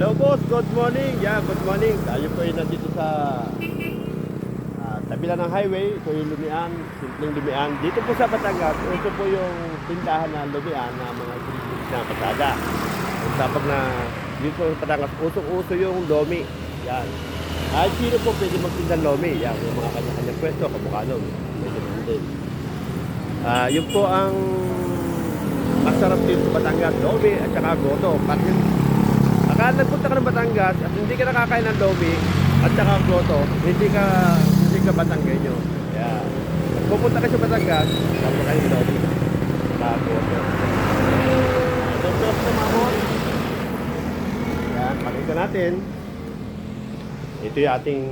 Hello boss, good morning. Yeah, good morning. Tayo po ay nandito sa ah, tabi lang ng highway. Ito yung lumian, simpleng lumian. Dito po sa Batangas, ito po yung tindahan na lumian na mga sinisip na pasada. Kung sabag na dito sa Batangas, usong-uso yung lomi. Yan. Ay, sino po pwede magtinda lomi? Yan, yung mga kanya-kanya pwesto, kamukha nun. Medyo din. Ah, yun po ang masarap dito sa Batangas, lomi at saka goto. Pag Akala nagpunta ka ng Batangas at hindi ka nakakain ng lomi at saka goto, hindi ka hindi ka Batanggenyo. Yeah. Pupunta ka sa Batangas, dapat kayo ng lomi. Ito po sa mamon. Yan, pakita natin. Ito yung ating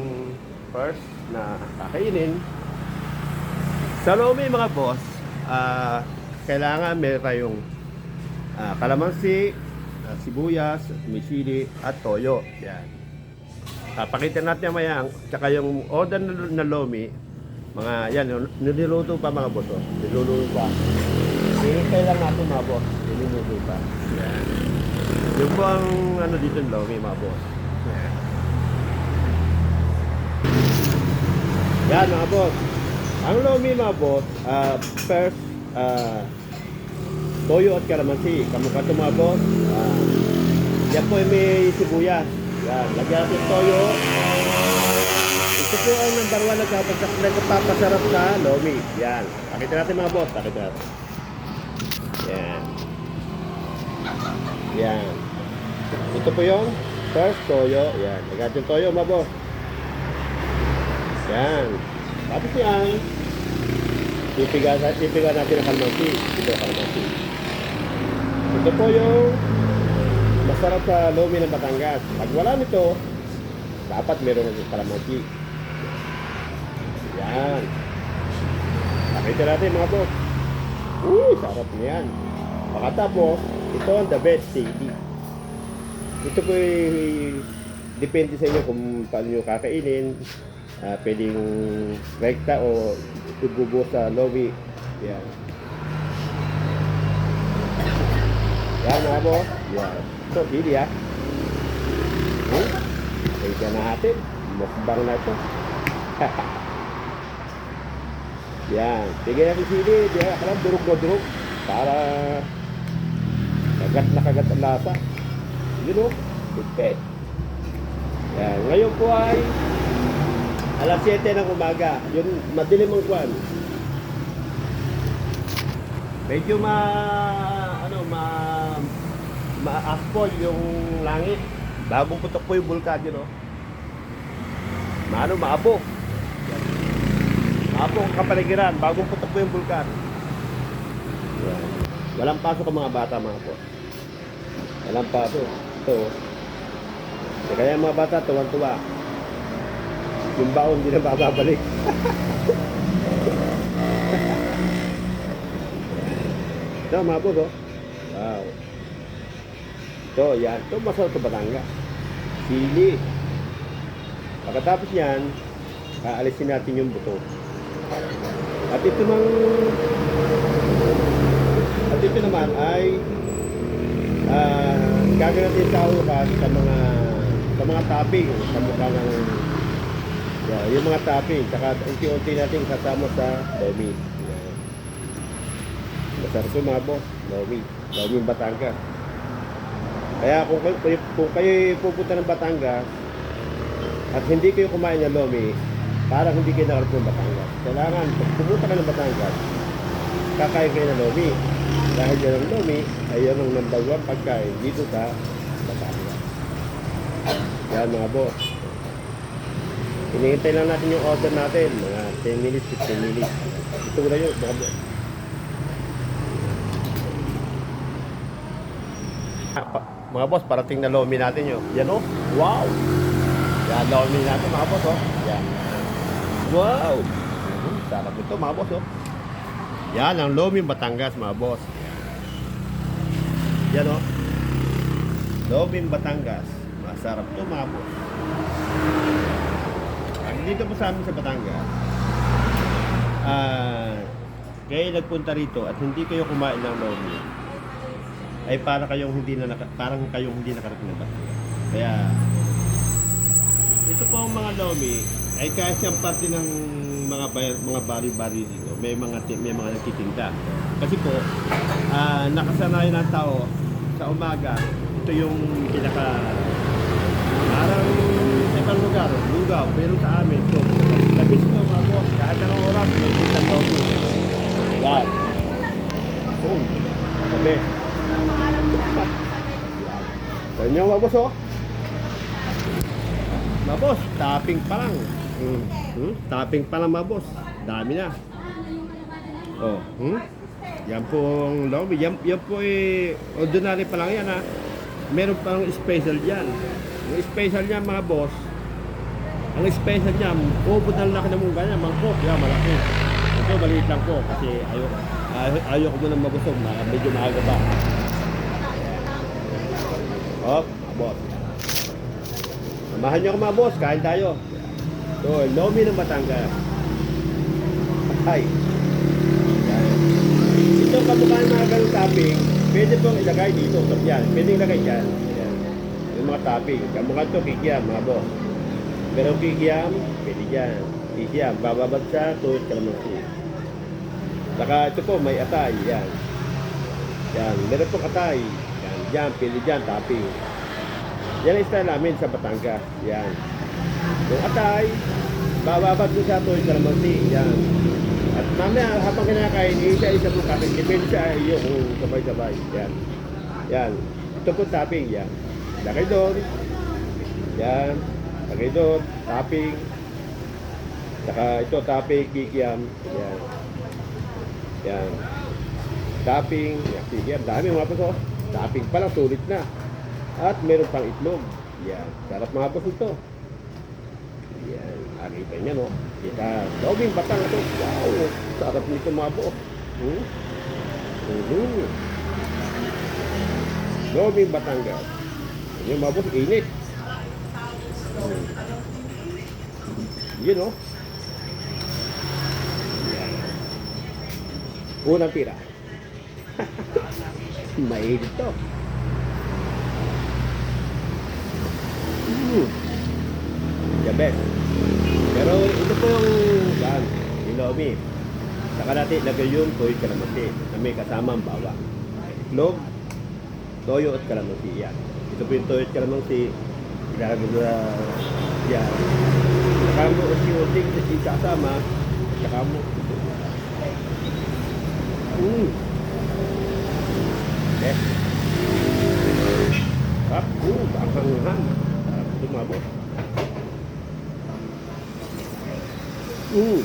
first na kakainin. Sa lomi mga boss, ah, kailangan meron tayong ah, kalamansi, ah, sibuyas, may at toyo. Yan. Papakita natin maya, tsaka yung order na, na lomi, mga yan, niluluto pa mga boss. oh. Niluluto pa. Hinintay lang natin mga boss. Niluluto pa. Yan. Yung po ang ano dito ng lomi mga boss. Yan. Yan mga boss. Ang lomi mga boss, ah, first, ah, toyo at kalamansi. Kamukha ito mga boss. Ah, yan po ay may sibuyas. Yan, lagyan natin toyo. Ito po ang number one nagpapasarap, sa lomi. Yan. Pakita natin mga boss. Pakita natin. Yan. Yan. Ito po yung first toyo. Yan. Lagyan natin toyo mga boss. Yan. Tapos yan. Ipiga, ipiga natin ang kalamansi. Ito ang kalamansi. Ito po yung masarap sa lomi ng Batangas. Pag wala nito, dapat meron ng kalamansi. Yan. Pakita natin mga boss. Uy, sarap niyan. Pagkatapos, ito ang the best chili. Ito po depende sa inyo kung paano nyo kakainin. Ah, pwedeng rekta o ibubo sa lomi. Yan. Yan mga boss. Yan. Ito, sili ah. Hmm? Kaya na natin. Mukbang na ito. Yan. Tignan natin sili. Di ba? Alam, durog na durog. Para kagat na kagat ang lasa. Yun o. Pipet. Yan. Ngayon po ay alas 7 ng umaga. Yun, madilim ang kwan. Medyo ma ano ma ma-aspol yung langit. Bagong putok po yung bulkan yun, no? Maano, maabo. Maabo ang kapaligiran. Bagong putok po yung bulkan. Walang pasok ang mga bata, mga po. Walang pasok. Ito. oh. Kaya mga bata, tuwan-tuwa. Yung baon, hindi na bababalik. Ito, po, oh. Wow. Ito, yan. Ito, masarap sa Batanga. Sili. Pagkatapos yan, aalisin natin yung buto. At ito mang at ito naman ay ah gagawin natin sa ukas sa mga sa mga topping sa mukha ng yeah, yung mga topping saka unti-unti natin kasama sa lomi yeah. masarap ito mga boss lomi lomi Batangas kaya kung kayo, kung, kayo pupunta ng Batangas at hindi kayo kumain ng lomi parang hindi kayo nakarating ng Batangas. Kailangan pag pumunta ka ng Batangas kakain kayo ng lomi. Dahil yan ang lomi ay yan ang number one pagkain dito sa Batangas. Yan mga boss. Hinihintay lang natin yung order natin, mga 10 minutes, 15 minutes. Ito na yun, baka Ah, pa- mga boss, parating na lomi natin yun. Yan oh, wow! Yan, lomi natin mga boss oh. Yan. Wow! Sarap ito mga boss oh. Yan, ang lomi Batangas mga boss. Yan oh. Lomi Batangas. Masarap to mga boss. Dito po sa amin sa Batangas, ah, kayo nagpunta rito at hindi kayo kumain ng lomi, ay para kayong hindi na naka, parang kayong hindi nakarating ng Batangas. Kaya, ito po ang mga lomi, ay kaya siyang parte ng mga bay- mga bari-bari dito. May mga may mga nagtitinda. Kasi po, ah, nakasanayan ng tao sa umaga, ito yung pinaka parang ibang lugar, lugaw, pero sa amin, ito, labis ito mga boss, kahit anong oras, may isang lomi. Yan. Oh. Sa inyo mga boss, oh. Mga boss, topping pa lang. Hmm. Hmm? Topping pa lang mga boss. Dami na. Oh, hmm? Yan po ang lobby. Yan, yan po eh, ordinary pa lang yan ha. Meron pang special yan. Yung special niya mga boss, ang special niya, ubod ng laki ng mungga niya, mangkok, yan malaki. Ito maliit lang po kasi ayaw, ayaw, ayaw ko muna mabusog, ma- medyo maaga pa. Hop, boss. Samahan niyo ako mga boss, kain tayo. So, lomi ng Batangas. Yan. Ito kamukha ng mga ganong topping, pwede pong ilagay dito. So, yan, pwede ilagay dyan. Yan. Yung mga topping. Kamukha ito, kikiam, mga boss. Pero kikiam, pwede dyan. Kikiam, bababad sa tuwid kalamansi. Saka ito po, may atay. Yan. Yan, meron pong atay. Yan, dyan, pwede dyan, topping. Yan ang style namin sa Batangas. Yan. Yung atay, bababad mo sa tuwid kalamansi. Yan. At mamaya, habang kinakain, isa-isa mo kapit. Depende sa iyo kung sabay-sabay. Yan. Yan. Ito po topping. Yan. Lagay doon. Yan. Lagay doon. Topping. Saka ito topping, kikiam. Yan. Yan. Topping. Yan, kikiam. Dami mga puso. Topping pa lang, sulit na. At meron pang itlog. Yan. Sarap mga puso ito. Yan. Nakita niya, no? Kita. Lobing batang ito. Wow. Sarap nito mga. Hmm? Mhm. Lobing Batangas. Yung mga boss, init. Hmm. Yun, no? Yan. Unang tira. Mainit to. Mm. The best. Pero ito po yung yan, ilomi. Saka natin lagay yung toyo at kalamansi na may kasamang bawang. Itlog, toyo at kalamansi yan. Ito po yung toyo at kalamansi. Ilalagay na yan. Saka mo unti-unti kasi kasama. Saka mo. Mm. Eh. Sarap. Uh, banghangan. Sarap ito mga boss. Mm.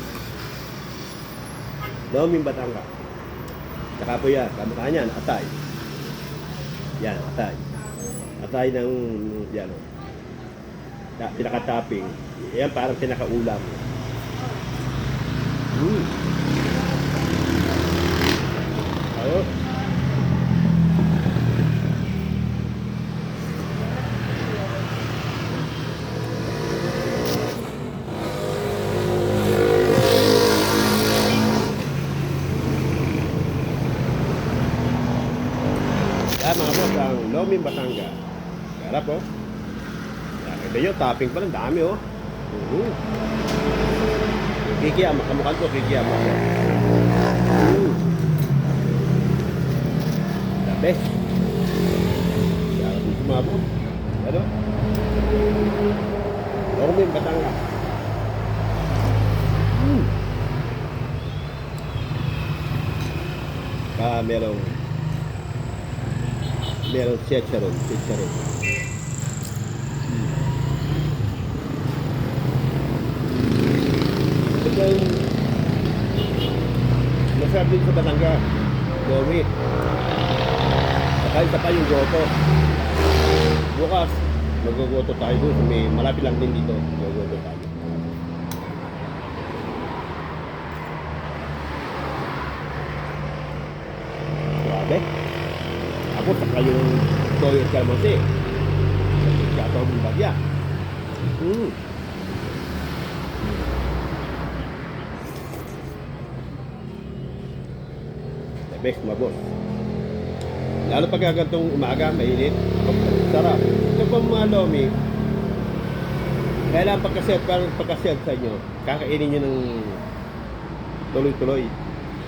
Loming Batangas. Tsaka po yan, kamukha niyan, atay. Yan, atay. Atay ng, yan o. Ta- pinaka-topping. Yan parang pinaka-ulam. Mm. Ayos. Yan mga boss, ang Loming Batangas. Sarap oh. Yan, Topping pa lang, dami oh. Uh-huh. Kikiyama, kamukha ko, kikiyama. Uh. The best. Sarap mga boss. Ano? Loming Batangas. Mm. Ah, merong merong chicharon, chicharon. Ito yung masarap din sa Batangas. Gomi. Saka isa pa yung goto. Bukas, mag-goto tayo doon. May malapit lang din dito. Mag-goto tayo. Grabe. Ako saka yung toyo kalamansi. Kato ang bagya. Mm. Best, mabos. Lalo pag gantong umaga, mainit. Sarap. Ito pa mga lomi, kailangan pagka-serve, parang pagka-serve sa inyo, kakainin nyo ng tuloy-tuloy.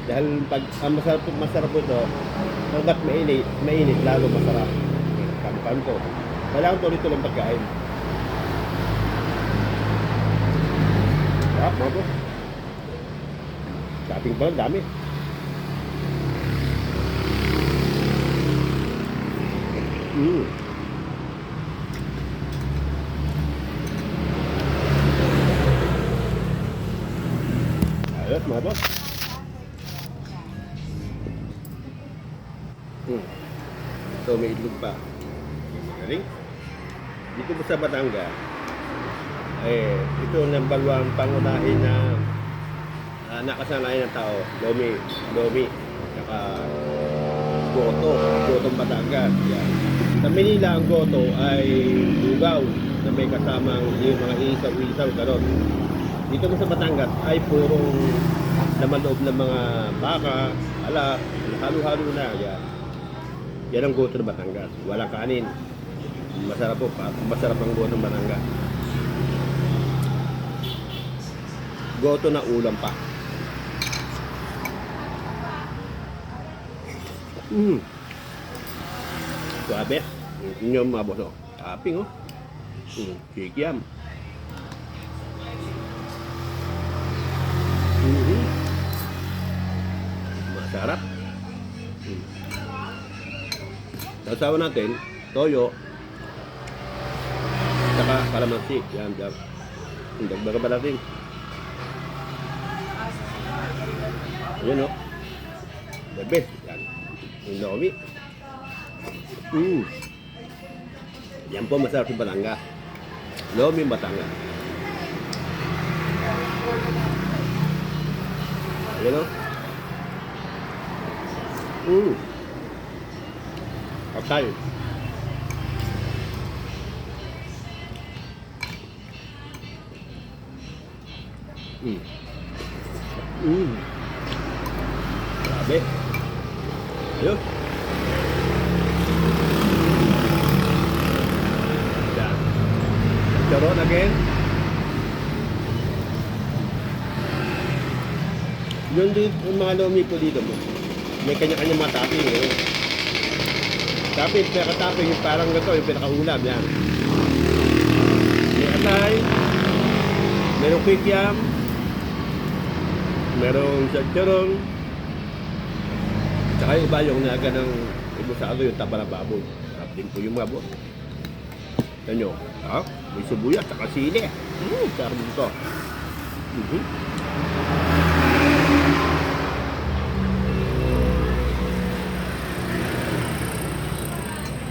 Dahil pag ang masarap, masarap po ito, hanggat mainit, mainit, lalo masarap. Kampan ko. Kailangan tuloy-tuloy pagkain. Sarap, mga boss. Dating pa lang, dami. Mm. Ayos, mga boss. Hmm. So, may itlog pa. Galing. Dito po sa Batanga, eh, ito ang number one pangunahin na uh, nakasanayan ng tao. Lomi, Lomi, saka Goto, Gotong Batangas. Yan. Sa Manila, ang Goto ay lugaw na may kasamang yung mga isaw-isaw, gano'n. Dito mo sa Batangas ay purong laman loob ng mga baka, alak, halo-halo na. Yan. Yan ang Goto ng Batangas. Walang kanin. Masarap po, masarap ang Goto ng Batangas. Goto na ulam pa. Mm. Suabe. Inyo mga boss. oh. Taping oh. Mm. Kikiam. Mhm. Masarap. Mm. Natin, toyo, saka kalamansi. Yan, yan. Dagdagan pa natin. Ayan o. The best. Yan. Yung lomi. Mm. Yan po masarap sa Batanga. Lomi Batanga. Ayan oh. o. Mm. Kaptay. Mm. Mm. Grabe. Ayun. Charon again. Yung, yung mga lomi po dito mo, may kanya-kanya mga topping eh. Topping, pinaka-topping yung parang gato, yung pinaka-ulam, yan. May atay, merong kikiam, merong chacharon, Tsaka yung iba yung naga ng ibusado yung taba ng baboy. Po yung mga boss. Yan nyo. May sibuyas, tsaka sili. Mm, sarap dito. Mhm.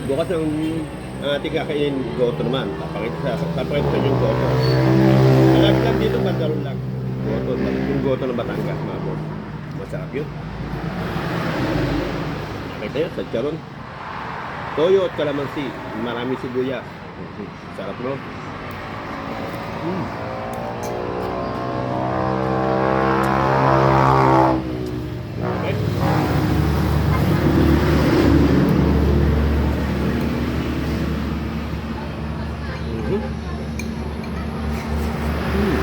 Bukas ang ating kakainin goto naman. Papakita sa papakita sa yung goto. Malaki lang dito, bandaron lang. Goto, yung goto ng Batangas, mga boss. Masarap yun. Nakita yun, sa charon. Toyo at kalamansi. Marami sibuyas. Mhm. Sarap no? Mm. Okay. Mhm. Mm.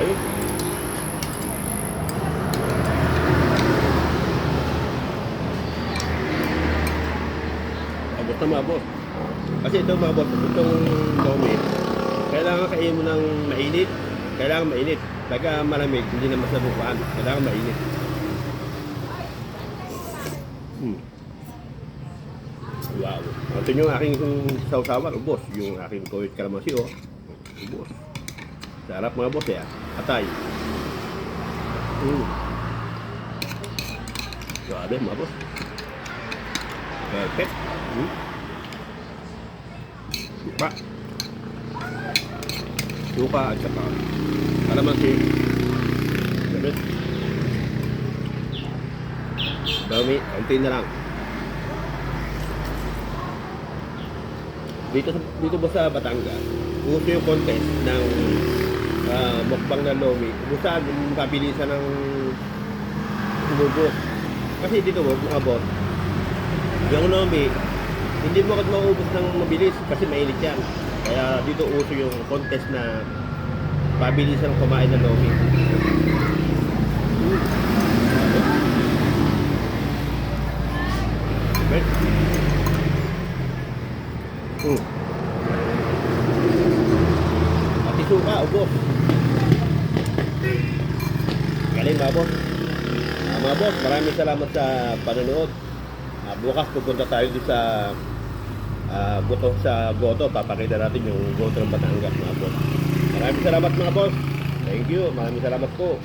Ayun. Abot na mga boss. Kasi ito mga boss, itong lomi, kailangan kainin mo ng mainit. Kailangan mainit. Pagka malamig, hindi na masabukaan. Kailangan mainit. Hmm. Wow. Ito yung aking sausawan, ubos. Yung aking kawit kalamansi, oh. Ubos. Sarap mga boss, eh. ah. Atay. Hmm. Grabe mga boss. Perfect. Hmm. Suka. Suka at saka kalamansi. Grabe. Dami, kaunti na lang. Dito dito ba sa Batangas, uso yung contest ng ah, mukbang na lomi. Busan yung mapabilisan ng umubos. Kasi dito mo, mga boss, yung lomi, hindi mo agad maubos ng mabilis kasi mainit yan. Kaya dito uso yung contest na pabilisan kumain ng lomi. Okay. Mm. Pati suka, ubos. Galing mga boss. Ah, mga boss, maraming salamat sa panonood. Ah, bukas pupunta tayo doon sa ah, Goto sa Goto. Papakita natin yung Goto ng Batangas mga boss. Maraming salamat mga boss. Thank you. Maraming salamat po.